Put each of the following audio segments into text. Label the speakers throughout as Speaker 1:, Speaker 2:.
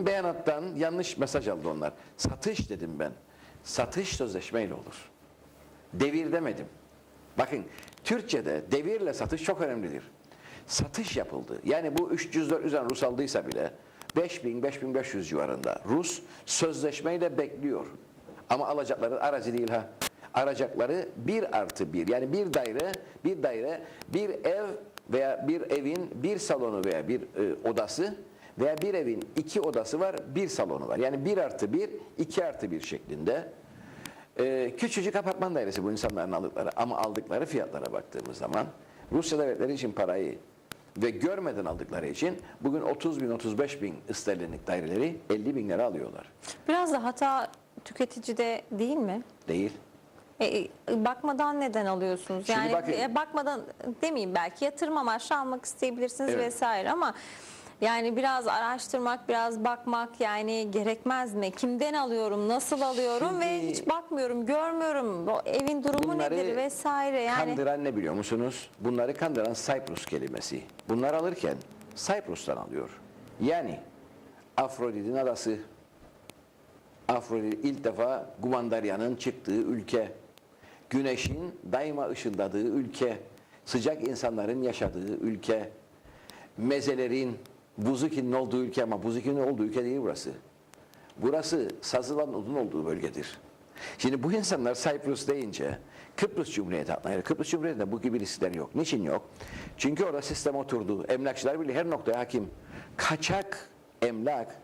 Speaker 1: Benim beyanattan yanlış mesaj aldı onlar. Satış dedim ben. Satış sözleşmeyle olur. Devir demedim. Bakın Türkçe'de devirle satış çok önemlidir. Satış yapıldı. Yani bu 300-400'den Rus aldıysa bile 5000-5500 civarında Rus sözleşmeyle bekliyor. Ama alacakları arazi değil ha. Arayacakları bir artı bir. Yani bir daire, bir daire, bir ev veya bir evin bir salonu veya bir e, odası veya bir evin iki odası var, bir salonu var. Yani bir artı bir, iki artı bir şeklinde. Ee, küçücük apartman dairesi bu insanların aldıkları ama aldıkları fiyatlara baktığımız zaman Rusya devletleri için parayı ve görmeden aldıkları için bugün 30 bin 35 bin sterlinlik daireleri 50 bin lira alıyorlar.
Speaker 2: Biraz da hata tüketicide değil mi?
Speaker 1: Değil.
Speaker 2: E, e, bakmadan neden alıyorsunuz?
Speaker 1: Şimdi
Speaker 2: yani
Speaker 1: bakın-
Speaker 2: e, bakmadan demeyeyim belki yatırım amaçlı almak isteyebilirsiniz
Speaker 1: Evet.
Speaker 2: vesaire ama yani biraz araştırmak, biraz bakmak yani gerekmez mi? Kimden alıyorum, nasıl alıyorum ve
Speaker 1: Şimdi-
Speaker 2: hiç bakmıyorum, görmüyorum. O evin durumu nedir vesaire yani.
Speaker 1: Kandıran ne biliyor musunuz? Bunları kandıran Cyprus kelimesi. Bunlar alırken Cyprus'tan alıyor. Yani Afrodit'in adası. Afrodit ilk defa Gumandarya'nın çıktığı ülke. Güneşin daima ışıldadığı ülke. Sıcak insanların yaşadığı ülke. Mezelerin, Buzuki'nin olduğu ülke ama Buzuki'nin olduğu ülke değil burası. Burası sazılan odun olduğu bölgedir. Şimdi bu insanlar Cyprus deyince Kıbrıs Cumhuriyeti aklına gelir. Kıbrıs Cumhuriyeti'nde bu gibi riskler yok. Niçin yok? Çünkü orada sistem oturdu. Emlakçılar bile her noktaya hakim. Kaçak emlak,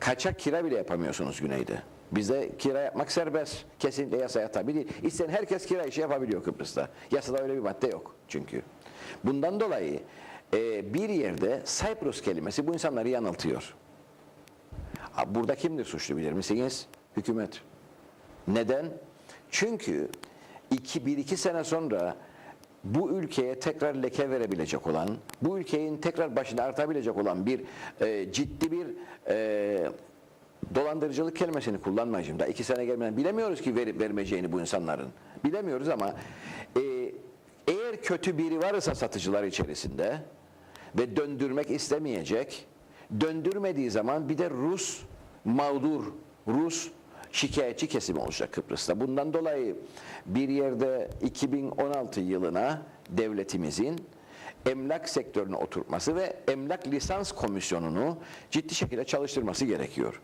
Speaker 1: kaçak kira bile yapamıyorsunuz güneyde. Bizde kira yapmak serbest. Kesinlikle yasaya tabi değil. İsteyen herkes kira işi yapabiliyor Kıbrıs'ta. Yasada öyle bir madde yok çünkü. Bundan dolayı e, bir yerde Cyprus kelimesi bu insanları yanıltıyor. Burada kimdir suçlu bilir misiniz? Hükümet. Neden? Çünkü iki, bir iki sene sonra bu ülkeye tekrar leke verebilecek olan, bu ülkenin tekrar başına artabilecek olan bir e, ciddi bir e, dolandırıcılık kelimesini kullanmayacağım. Daha iki sene gelmeden bilemiyoruz ki verip vermeyeceğini bu insanların. Bilemiyoruz ama e, eğer kötü biri varsa satıcılar içerisinde ve döndürmek istemeyecek, döndürmediği zaman bir de Rus mağdur, Rus şikayetçi kesim olacak Kıbrıs'ta. Bundan dolayı bir yerde 2016 yılına devletimizin emlak sektörüne oturtması ve emlak lisans komisyonunu ciddi şekilde çalıştırması gerekiyor.